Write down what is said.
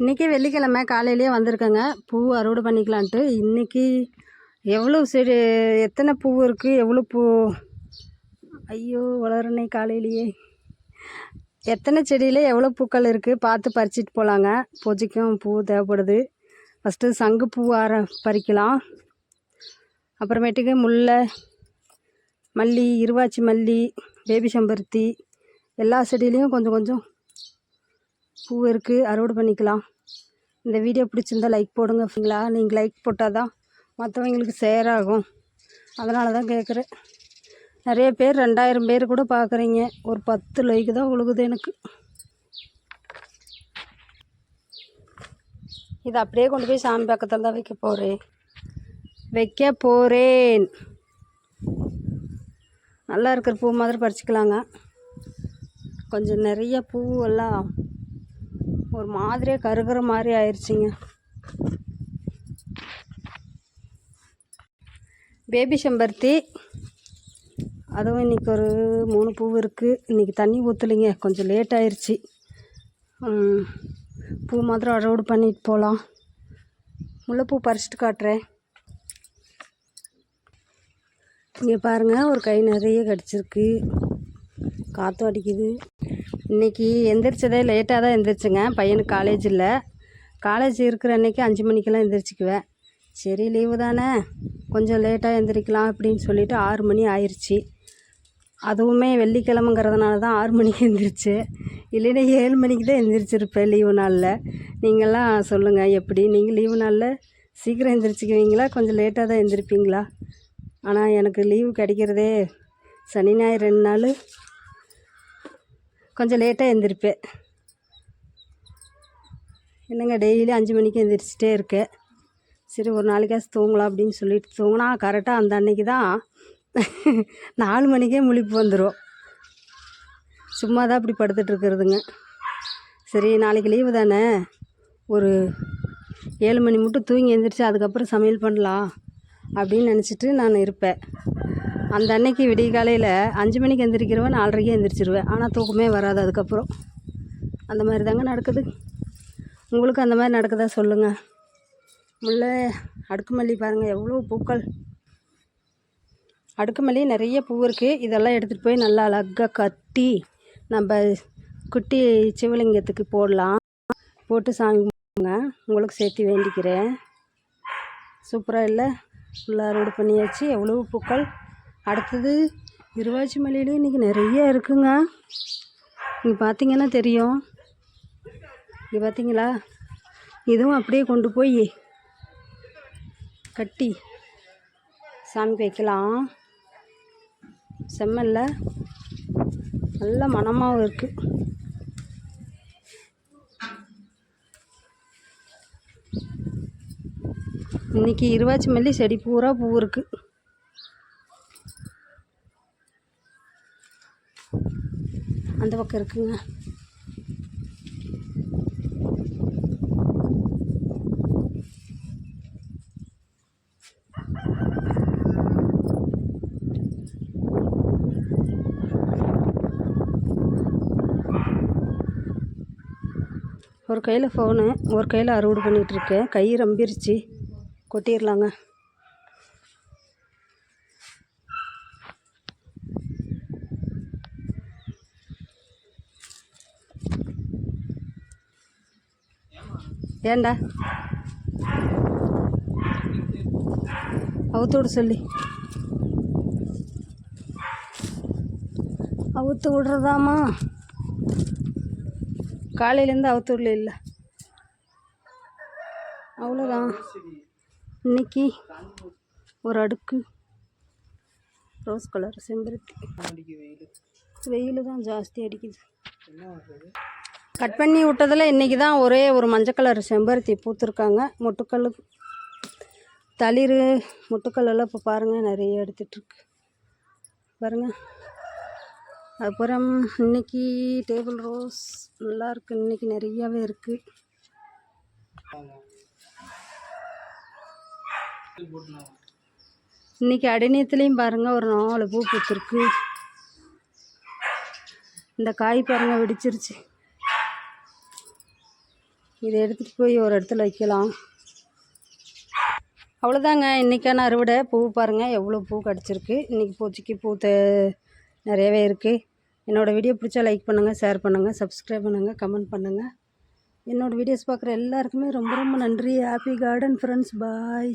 இன்றைக்கி வெள்ளிக்கிழமை காலையிலேயே வந்திருக்கேங்க. பூ அறுவடை பண்ணிக்கலான்ட்டு. இன்றைக்கி எவ்வளோ செடி எத்தனை பூ இருக்குது எவ்வளோ பூ? ஐயோ வளரனே காலையிலேயே. எத்தனை செடியில் எவ்வளோ பூக்கள் இருக்குது பார்த்து பறிச்சிட்டு போகலாங்க பூஜைக்கும் பூ தேவைப்படுது. ஃபஸ்ட்டு சங்கு பூ ஆர பறிக்கலாம். அப்புறமேட்டுக்கு முல்லை மல்லி இருவாச்சி மல்லி பேபி செம்பருத்தி எல்லா செடியிலையும் கொஞ்சம் கொஞ்சம் பூ இருக்குது அறுவடை பண்ணிக்கலாம். இந்த வீடியோ பிடிச்சிருந்தா லைக் போடுங்க ஃப்ரீங்களா நீங்கள் லைக் போட்டால் தான் மற்றவங்களுக்கு ஷேர் ஆகும். அதனால தான் கேட்குறேன் நிறைய பேர் ரெண்டாயிரம் பேர் கூட பார்க்குறீங்க ஒரு பத்து லைக்கு தான் உழுகுது எனக்கு. இதை அப்படியே கொண்டு போய் சாமி பக்கத்தில் தான் வைக்க போகிறேன் வைக்க போகிறேன் நல்லா இருக்கிற பூ மாதிரி பறிச்சுக்கலாங்க. கொஞ்சம் நிறைய பூவெல்லாம் ஒரு மாதிரியாக கருகிற மாதிரி ஆயிடுச்சிங்க பேபி செம்பருத்தி. அதுவும் இன்றைக்கி ஒரு மூணு பூ இருக்குது இன்றைக்கி தண்ணி ஊற்றலைங்க கொஞ்சம் லேட் ஆயிடுச்சு பூ மாத்திரம் அறுவடை பண்ணிட்டு போகலாம் முல்லைப்பூ பறிச்சுட்டு காட்டுறேன். இங்கே பாருங்கள் ஒரு கை நிறைய கிடச்சிருக்கு. காற்றும் அடிக்குது. இன்றைக்கி எந்திரிச்சதே லேட்டாக தான் எந்திரிச்சுங்க. பையனுக்கு காலேஜ் இல்லை. காலேஜ் இருக்கிற அன்னைக்கு அஞ்சு மணிக்கெல்லாம் எந்திரிச்சிக்குவேன். சரி லீவு தானே. கொஞ்சம் லேட்டாக எந்திரிக்கலாம் அப்படின்னு சொல்லிட்டு ஆறு மணி ஆயிடுச்சு அதுவுமே வெள்ளிக்கிழமைங்கிறதுனால தான் ஆறு மணிக்கு எந்திரிச்சு. இல்லைன்னா ஏழு மணிக்கு தான் எந்திரிச்சிருப்பேன் லீவு நாளில். நீங்களாம் சொல்லுங்கள் எப்படி? நீங்கள் லீவு நாளில் சீக்கிரம் எந்திரிச்சிக்குவீங்களா? கொஞ்சம் லேட்டாக தான் எந்திரிப்பீங்களா? ஆனால் எனக்கு லீவு கிடைக்கிறதே சனி ஞாயிறு ரெண்டு நாள். கொஞ்சம் லேட்டாக எழுந்திருப்பேன் என்னங்க டெய்லி அஞ்சு மணிக்கு எழுந்திரிச்சிட்டே இருக்கேன் சரி ஒரு நாளைக்காச்சும் தூங்கலாம் அப்படின்னு சொல்லிட்டு தூங்கினா கரெக்டாக அந்த அன்னைக்கு தான் நாலு மணிக்கே முழிப்பு வந்துடும் சும்மா தான் அப்படி படுத்துட்டு இருக்கிறதுங்க. சரி நாளைக்கு லீவு தானே? ஒரு ஏழு மணி மட்டும் தூங்கி எழுந்திரிச்சு அதுக்கப்புறம் சமையல் பண்ணலாம் அப்படின்னு நினச்சிட்டு நான் இருப்பேன். அந்த அன்னைக்கு விடிய காலையில் அஞ்சு மணிக்கு எந்திரிக்கிறவன் நாலரைக்கே எந்திரிச்சிருவேன். ஆனால் தூக்கமே வராது அதுக்கப்புறம். அந்த மாதிரி தாங்க நடக்குது. உங்களுக்கு அந்த மாதிரி நடக்குதா சொல்லுங்கள் முல்லை அடுக்குமல்லி பாருங்கள் எவ்வளோ பூக்கள். அடுக்குமல்லி நிறைய பூ இருக்குது இதெல்லாம் எடுத்துகிட்டு போய் நல்லா அழகாக கட்டி நம்ம குட்டி சிவலிங்கத்துக்கு போடலாம். போட்டு சாமி கும்பிடுங்க. உங்களுக்கு சேர்த்து வேண்டிக்கிறேன். சூப்பராக இல்லை? ஃபுல்லாக அறுவடை பண்ணியாச்சு. எவ்வளோ பூக்கள். அடுத்தது இருவாச்சி மலையிலே இன்றைக்கி நிறைய இருக்குங்க. நீங்கள் பார்த்தீங்கன்னா தெரியும். இங்கே பார்த்தீங்களா இதுவும் அப்படியே கொண்டு போய் கட்டி சாமிக்கு வைக்கலாம். செம்மல்ல. நல்ல மணமாகவும் இருக்குது இன்னைக்கு இருவாச்சி மல்லி செடி பூரா பூ இருக்குது அந்த பக்கம் இருக்குங்க. ஒரு கையில் ஃபோனு ஒரு கையில் அறுவடை பண்ணிகிட்ருக்கேன் கை ரம்பிருச்சு. கொட்டிடலாங்க ஏண்டா? விட சொல்லி. அவுத்து விடுறதாம்மா. காலையிலேருந்து அவுத்து விடல இல்லை. அவ்வளோதான் இன்னைக்கு ஒரு அடுக்கு. ரோஸ் கலர் செம்பருத்தி. வெயில். தான் ஜாஸ்தி அடிக்குது. கட் பண்ணி விட்டதில் இன்றைக்கி தான் ஒரே ஒரு மஞ்சள் கலர் செம்பருத்தி பூத்துருக்காங்க. மொட்டுக்கல் தளிர் மொட்டுக்கல்லெல்லாம் இப்போ பாருங்கள் நிறைய எடுத்துகிட்ருக்கு பாருங்கள் அப்புறம் இன்னைக்கு டேபிள் ரோஸ் நல்லா இன்றைக்கி இன்னைக்கு நிறையாவே இருக்குது இன்றைக்கி அடிநீத்துலேயும் பாருங்கள் ஒரு நாலு பூ பூத்துருக்கு. இந்த காய் பாருங்கள் வெடிச்சிருச்சு. இதை எடுத்துகிட்டு போய் ஒரு இடத்துல வைக்கலாம். அவ்வளோதாங்க இன்றைக்கான அறுவடை. பூ பாருங்கள் எவ்வளோ பூ கிடச்சிருக்கு. இன்றைக்கி பூச்சிக்கு பூ தே நிறையவே இருக்குது என்னோடய வீடியோ பிடிச்சா லைக் பண்ணுங்கள் ஷேர் பண்ணுங்கள் சப்ஸ்கிரைப் பண்ணுங்கள் கமெண்ட் பண்ணுங்கள் என்னோடய வீடியோஸ் பார்க்குற எல்லாருக்குமே ரொம்ப ரொம்ப நன்றி. Happy garden friends bye